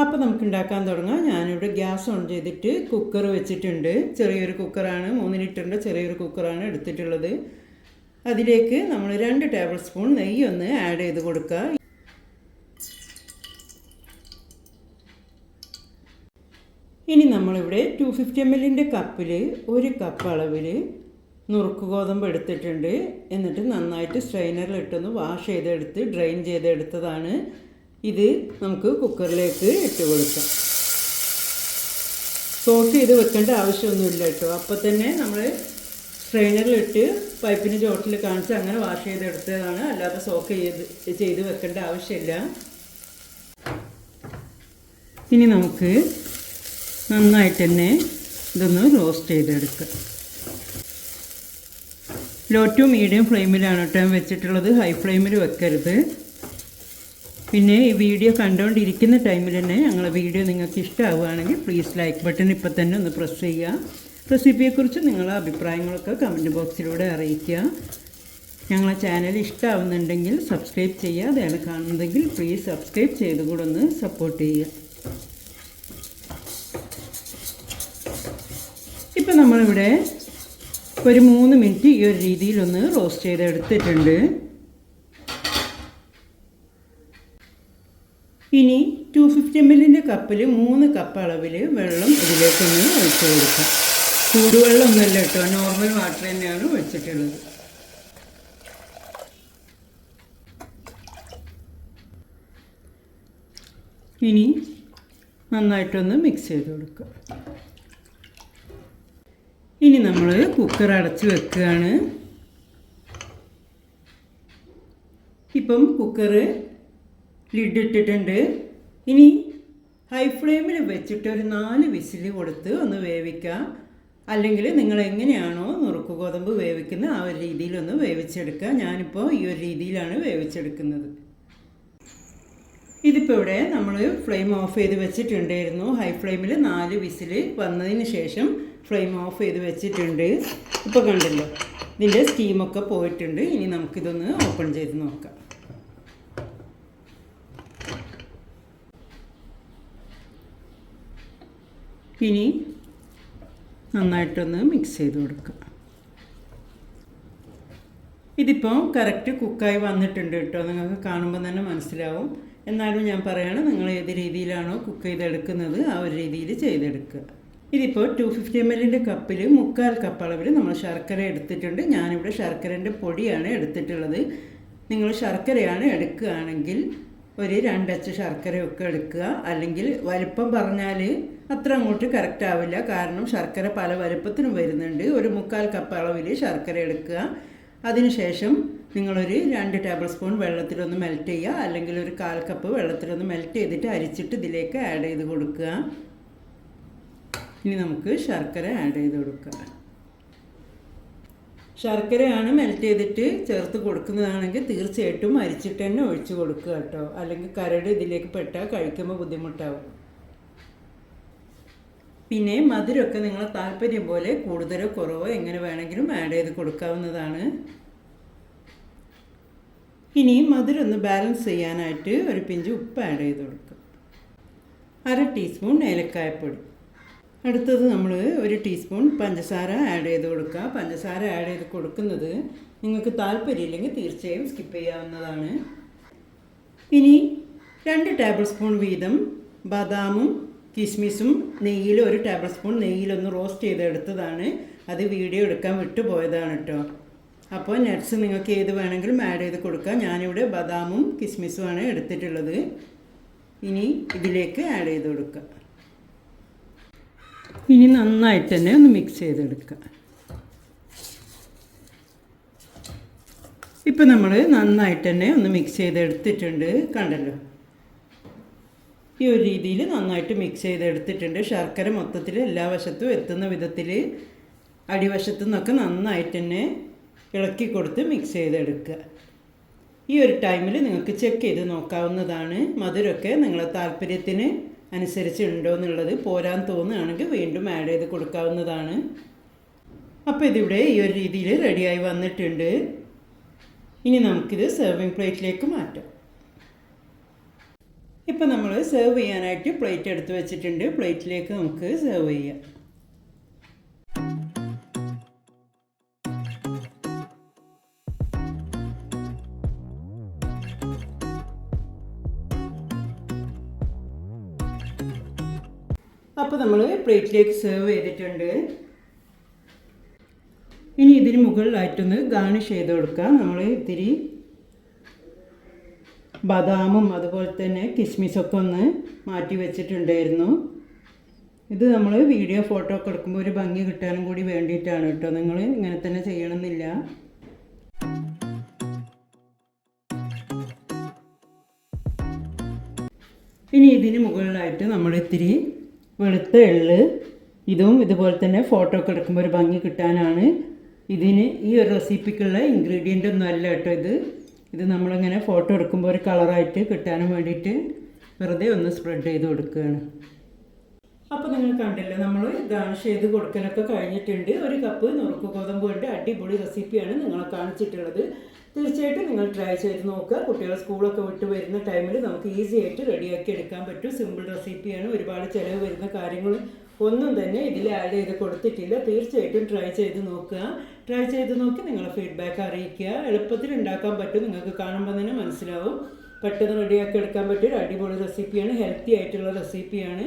അപ്പോൾ നമുക്ക് ഉണ്ടാക്കാൻ തുടങ്ങാം. ഞാനിവിടെ ഗ്യാസ് ഓൺ ചെയ്തിട്ട് കുക്കർ വെച്ചിട്ടുണ്ട്. ചെറിയൊരു കുക്കറാണ് മൂന്ന് ലിറ്ററിന്റെ ചെറിയൊരു കുക്കറാണ് എടുത്തിട്ടുള്ളത്. അതിലേക്ക് നമ്മൾ രണ്ട് ടേബിൾ സ്പൂൺ നെയ്യ് ഒന്ന് ആഡ് ചെയ്ത് കൊടുക്കുക. ഇനി നമ്മളിവിടെ ടു ഫിഫ്റ്റി എം എല്ലിന്റെ കപ്പിൽ ഒരു കപ്പ് അളവിൽ നുറുക്ക് ഗോതമ്പ് എടുത്തിട്ടുണ്ട്. എന്നിട്ട് നന്നായിട്ട് സ്ട്രെയിനറിൽ ഇട്ടൊന്ന് വാഷ് ചെയ്തെടുത്ത് ഡ്രെയിൻ ചെയ്തെടുത്തതാണ്. ഇത് നമുക്ക് കുക്കറിലേക്ക് ഇട്ട് കൊടുക്കാം. സോക്ക് ചെയ്ത് വെക്കേണ്ട ആവശ്യമൊന്നുമില്ല കേട്ടോ. അപ്പോൾ തന്നെ നമ്മൾ സ്ട്രെയിനറിലിട്ട് പൈപ്പിന് ചോട്ടിൽ കാണിച്ച് അങ്ങനെ വാഷ് ചെയ്തെടുത്തതാണ്. അല്ലാതെ സോക്ക് ചെയ്ത് ചെയ്ത് വെക്കേണ്ട ആവശ്യമില്ല. ഇനി നമുക്ക് നന്നായിട്ട് തന്നെ ഇതൊന്ന് റോസ്റ്റ് ചെയ്തെടുക്കാം. ലോ ടു മീഡിയം ഫ്ലെയിമിലാണ് കേട്ടോ വെച്ചിട്ടുള്ളത്. ഹൈ ഫ്ലെയിമിൽ വെക്കരുത്. പിന്നെ ഈ വീഡിയോ കണ്ടുകൊണ്ടിരിക്കുന്ന ടൈമിൽ തന്നെ ഞങ്ങളെ വീഡിയോ നിങ്ങൾക്ക് ഇഷ്ടമാവുകയാണെങ്കിൽ പ്ലീസ് ലൈക്ക് ബട്ടൺ ഇപ്പം തന്നെ ഒന്ന് പ്രസ് ചെയ്യുക. റെസിപ്പിയെക്കുറിച്ച് നിങ്ങളുടെ അഭിപ്രായങ്ങളൊക്കെ കമന്റ് ബോക്സിലൂടെ അറിയിക്കുക. ഞങ്ങളെ ചാനൽ ഇഷ്ടമാവുന്നുണ്ടെങ്കിൽ സബ്സ്ക്രൈബ് ചെയ്യുക. അതാണ് കാണുന്നതെങ്കിൽ പ്ലീസ് സബ്സ്ക്രൈബ് ചെയ്ത് കൂടെ ഒന്ന് സപ്പോർട്ട് ചെയ്യുക. ഇപ്പം നമ്മളിവിടെ ഒരു മൂന്ന് മിനിറ്റ് ഈ ഒരു രീതിയിലൊന്ന് റോസ്റ്റ് ചെയ്തെടുത്തിട്ടുണ്ട്. ഇനി ടു ഫിഫ്റ്റി എം കപ്പിൽ മൂന്ന് കപ്പ് അളവിൽ വെള്ളം ഇതിലേക്കൊന്ന് ഒഴിച്ച് കൊടുക്കാം. ചൂടുവെള്ളമൊന്നുമല്ല കേട്ടോ നോർമൽ വാട്ടർ തന്നെയാണ് ഒഴിച്ചിട്ടുള്ളത്. ഇനി നന്നായിട്ടൊന്ന് മിക്സ് ചെയ്ത് കൊടുക്കുക ഇനി നമ്മൾ കുക്കർ അടച്ച് വെക്കുകയാണ്. ഇപ്പം കുക്കർ ലിഡ് ഇട്ടിട്ടുണ്ട് ഇനി ഹൈ ഫ്ലെയിമിൽ വെച്ചിട്ട് ഒരു നാല് വിസിൽ കൊടുത്ത് ഒന്ന് വേവിക്കാം അല്ലെങ്കിൽ നിങ്ങൾ എങ്ങനെയാണോ നുറുക്ക് ഗോതമ്പ് വേവിക്കുന്നത് ആ ഒരു രീതിയിലൊന്ന് വേവിച്ചെടുക്കുക. ഞാനിപ്പോൾ ഈ ഒരു രീതിയിലാണ് വേവിച്ചെടുക്കുന്നത്. ഇതിപ്പോൾ ഇവിടെ നമ്മൾ ഫ്ലെയിം ഓഫ് ചെയ്ത് വെച്ചിട്ടുണ്ടായിരുന്നു. ഹൈ ഫ്ലെയിമിൽ നാല് വിസിൽ വന്നതിന് ശേഷം ഫ്ലെയിം ഓഫ് ചെയ്ത് വെച്ചിട്ടുണ്ട്. ഇപ്പോൾ കണ്ടല്ലോ ഇതിന്റെ സ്റ്റീമൊക്കെ പോയിട്ടുണ്ട്. ഇനി നമുക്കിതൊന്ന് ഓപ്പൺ ചെയ്ത് നോക്കാം. ഇനി നന്നായിട്ടൊന്ന് മിക്സ് ചെയ്ത് കൊടുക്കുക. ഇതിപ്പോൾ കറക്റ്റ് കുക്കായി വന്നിട്ടുണ്ട് കേട്ടോ. നിങ്ങൾക്ക് കാണുമ്പോൾ തന്നെ മനസ്സിലാവും. എന്നാലും ഞാൻ പറയുകയാണ് നിങ്ങൾ ഏത് രീതിയിലാണോ കുക്ക് ചെയ്തെടുക്കുന്നത് ആ ഒരു രീതിയിൽ ചെയ്തെടുക്കുക. ഇതിപ്പോൾ ടു ഫിഫ്റ്റി എം എല്ലിന്റെ കപ്പിൽ മുക്കാൽ കപ്പ് അളവിൽ നമ്മൾ ശർക്കര എടുത്തിട്ടുണ്ട്. ഞാനിവിടെ ശർക്കരന്റെ പൊടിയാണ് എടുത്തിട്ടുള്ളത്. നിങ്ങൾ ശർക്കരയാണ് എടുക്കുകയാണെങ്കിൽ ഒരു രണ്ടച്ച് ശർക്കരയൊക്കെ എടുക്കുക. അല്ലെങ്കിൽ വലിപ്പം പറഞ്ഞാൽ അത്ര അങ്ങോട്ട് കറക്റ്റ് ആവില്ല. കാരണം ശർക്കര പല വലുപ്പത്തിനും വരുന്നുണ്ട്. ഒരു മുക്കാൽ കപ്പ് അളവിൽ ശർക്കര എടുക്കുക. അതിനുശേഷം നിങ്ങളൊരു രണ്ട് ടേബിൾ സ്പൂൺ വെള്ളത്തിലൊന്ന് മെൽറ്റ് ചെയ്യുക. അല്ലെങ്കിൽ ഒരു കാൽ കപ്പ് വെള്ളത്തിലൊന്ന് മെൽറ്റ് ചെയ്തിട്ട് അരിച്ചിട്ട് ഇതിലേക്ക് ആഡ് ചെയ്ത് കൊടുക്കുക. ഇനി നമുക്ക് ശർക്കര ആഡ് ചെയ്ത് കൊടുക്കുക ശർക്കരയാണ് മെൽറ്റ് ചെയ്തിട്ട് ചേർത്ത് കൊടുക്കുന്നതാണെങ്കിൽ തീർച്ചയായിട്ടും അരിച്ചിട്ട് തന്നെ ഒഴിച്ചു കൊടുക്കുക കേട്ടോ. അല്ലെങ്കിൽ കരട് ഇതിലേക്ക് പെട്ടാൽ കഴിക്കുമ്പോൾ ബുദ്ധിമുട്ടാവും. പിന്നെ മധുരമൊക്കെ നിങ്ങളെ താല്പര്യം പോലെ കൂടുതലോ കുറവോ എങ്ങനെ വേണമെങ്കിലും ആഡ് ചെയ്ത് കൊടുക്കാവുന്നതാണ്. ഇനി മധുരം ഒന്ന് ബാലൻസ് ചെയ്യാനായിട്ട് ഒരു പിഞ്ച് ഉപ്പ് ആഡ് ചെയ്ത് കൊടുക്കുക അര ടീസ്പൂൺ ഏലക്കായപ്പൊടി. അടുത്തത് നമ്മൾ ഒരു ടീസ്പൂൺ പഞ്ചസാര ആഡ് ചെയ്ത് കൊടുക്കുക. പഞ്ചസാര ആഡ് ചെയ്ത് കൊടുക്കുന്നത് നിങ്ങൾക്ക് താല്പര്യമില്ലെങ്കിൽ തീർച്ചയായും സ്കിപ്പ് ചെയ്യാവുന്നതാണ്. ഇനി രണ്ട് ടേബിൾ സ്പൂൺ വീതം ബദാമും കിസ്മിസും നെയ്യിൽ ഒരു ടേബിൾ സ്പൂൺ നെയ്യിലൊന്ന് റോസ്റ്റ് ചെയ്തെടുത്തതാണ്. അത് വീഡിയോ എടുക്കാൻ വിട്ടുപോയതാണ് കേട്ടോ. അപ്പോൾ നട്ട്സ് നിങ്ങൾക്ക് ഏത് വേണമെങ്കിലും ആഡ് ചെയ്ത് കൊടുക്കാം ഞാനിവിടെ ബദാമും കിസ്മിസുമാണ് എടുത്തിട്ടുള്ളത്. ഇനി ഇതിലേക്ക് ആഡ് ചെയ്ത് കൊടുക്കുക. ഇനി നന്നായിട്ട് തന്നെ ഒന്ന് മിക്സ് ചെയ്തെടുക്കുക ഇപ്പം നമ്മൾ നന്നായിട്ട് തന്നെ ഒന്ന് മിക്സ് ചെയ്തെടുത്തിട്ടുണ്ട് കണ്ടല്ലോ? ഈ ഒരു രീതിയിൽ നന്നായിട്ട് മിക്സ് ചെയ്തെടുത്തിട്ടുണ്ട്. ശർക്കര മൊത്തത്തിൽ എല്ലാ വശത്തും എത്തുന്ന വിധത്തിൽ അടിവശത്തു നിന്നൊക്കെ നന്നായിട്ട് തന്നെ ഇളക്കി കൊടുത്ത് മിക്സ് ചെയ്തെടുക്കുക. ഈ ഒരു ടൈമിൽ നിങ്ങൾക്ക് ചെക്ക് ചെയ്ത് നോക്കാവുന്നതാണ്. മധുരമൊക്കെ നിങ്ങളെ താല്പര്യത്തിന് അനുസരിച്ച് ഉണ്ടോ എന്നുള്ളത് പോരാൻ തോന്നുകയാണെങ്കിൽ വീണ്ടും ആഡ് ചെയ്ത് കൊടുക്കാവുന്നതാണ്. അപ്പോൾ ഇതിവിടെ ഈ ഒരു രീതിയിൽ റെഡിയായി വന്നിട്ടുണ്ട്. ഇനി നമുക്കിത് സെർവിങ് പ്ലേറ്റിലേക്ക് മാറ്റാം. ഇപ്പം നമ്മൾ സെർവ് ചെയ്യാനായിട്ട് പ്ലേറ്റ് എടുത്ത് വെച്ചിട്ടുണ്ട്. പ്ലേറ്റിലേക്ക് നമുക്ക് സെർവ് ചെയ്യാം. അപ്പോൾ നമ്മൾ പ്ലേറ്റിലേക്ക് സെർവ് ചെയ്തിട്ടുണ്ട്. ഇനി ഇതിന് മുകളിലായിട്ടൊന്ന് ഗാർണിഷ് ചെയ്ത് കൊടുക്കാം. നമ്മൾ ഇത്തിരി ബദാമും അതുപോലെ തന്നെ കിസ്മിസൊക്കെ ഒന്ന് മാറ്റി വെച്ചിട്ടുണ്ടായിരുന്നു. ഇത് നമ്മൾ വീഡിയോ ഫോട്ടോ ഒക്കെ എടുക്കുമ്പോൾ ഒരു ഭംഗി കിട്ടാനും കൂടി വേണ്ടിയിട്ടാണ് കേട്ടോ. നിങ്ങൾ ഇങ്ങനെ തന്നെ ചെയ്യണമെന്നില്ല. ഇനി ഇതിന് മുകളിലായിട്ട് നമ്മൾ ഇത്തിരി വെളുത്ത എള്ള് ഇതും ഇതുപോലെ തന്നെ ഫോട്ടോ ഒക്കെ എടുക്കുമ്പോൾ ഒരു ഭംഗി കിട്ടാനാണ്. ഇതിന് ഈ ഒരു റെസിപ്പിക്കുള്ള ഇൻഗ്രീഡിയന്റ് ഒന്നും അല്ല കേട്ടോ ഇത്. ഇത് നമ്മളിങ്ങനെ ഫോട്ടോ എടുക്കുമ്പോൾ ഒരു കളറായിട്ട് കിട്ടാനും വേണ്ടിയിട്ട് വെറുതെ ഒന്ന് സ്പ്രെഡ് ചെയ്ത് കൊടുക്കുകയാണ്. അപ്പോൾ നിങ്ങൾ കണ്ടല്ലോ നമ്മൾ ഗാർണിഷ് ചെയ്ത് കൊടുക്കലൊക്കെ കഴിഞ്ഞിട്ടുണ്ട്. ഒരു കപ്പ് നുറുക്ക് ഗോതമ്പ് കൊണ്ട് അടിപൊളി റെസിപ്പിയാണ് നിങ്ങളെ കാണിച്ചിട്ടുള്ളത്. തീർച്ചയായിട്ടും നിങ്ങൾ ട്രൈ ചെയ്ത് നോക്കുക. കുട്ടികൾ സ്കൂളൊക്കെ വിട്ട് വരുന്ന ടൈമിൽ നമുക്ക് ഈസി ആയിട്ട് റെഡിയാക്കി എടുക്കാൻ പറ്റും. സിമ്പിൾ റെസിപ്പിയാണ് ഒരുപാട് ചിലവ് വരുന്ന കാര്യങ്ങൾ ഒന്നും തന്നെ ഇതിൽ ആഡ് ചെയ്ത് കൊടുത്തിട്ടില്ല. തീർച്ചയായിട്ടും ട്രൈ ചെയ്ത് നോക്കുക. ട്രൈ ചെയ്ത് നോക്കി നിങ്ങളെ ഫീഡ്ബാക്ക് അറിയിക്കുക. എളുപ്പത്തിൽ ഉണ്ടാക്കാൻ പറ്റും. നിങ്ങൾക്ക് കാണുമ്പോൾ തന്നെ മനസ്സിലാവും. പെട്ടെന്ന് റെഡിയാക്കി എടുക്കാൻ പറ്റിയ ഒരു അടിപൊളി റെസിപ്പിയാണ് ഹെൽത്തി ആയിട്ടുള്ള റെസിപ്പിയാണ്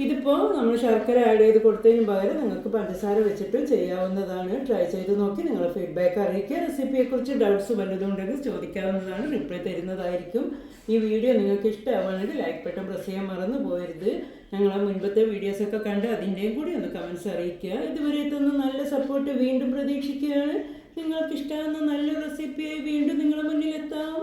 ഇതിപ്പോൾ നമ്മൾ ശർക്കര ആഡ് ചെയ്ത് കൊടുത്തതിന് പകരം നിങ്ങൾക്ക് പഞ്ചസാര വെച്ചിട്ടും ചെയ്യാവുന്നതാണ്. ട്രൈ ചെയ്ത് നോക്കി നിങ്ങൾ ഫീഡ്ബാക്ക് അറിയിക്കുക. റെസിപ്പിയെക്കുറിച്ച് ഡൗട്ട്സ് വല്ലതും ഉണ്ടെങ്കിൽ ചോദിക്കാവുന്നതാണ്. റിപ്ലൈ തരുന്നതായിരിക്കും. ഈ വീഡിയോ നിങ്ങൾക്ക് ഇഷ്ടമാവുകയാണെങ്കിൽ ലൈക്ക് ബട്ടൺ പ്രസ് ചെയ്യാൻ മറന്നു പോകരുത്. ഞങ്ങൾ മുൻപത്തെ വീഡിയോസൊക്കെ കണ്ട് അതിന്റെയും കൂടി ഒന്ന് കമൻസ് അറിയിക്കുക. ഇതുവരെ തന്ന നല്ല സപ്പോർട്ട് വീണ്ടും പ്രതീക്ഷിക്കുകയാണ്. നിങ്ങൾക്ക് ഇഷ്ടമാകുന്ന നല്ല റെസിപ്പിയായി വീണ്ടും നിങ്ങളുടെ മുന്നിലെത്താം.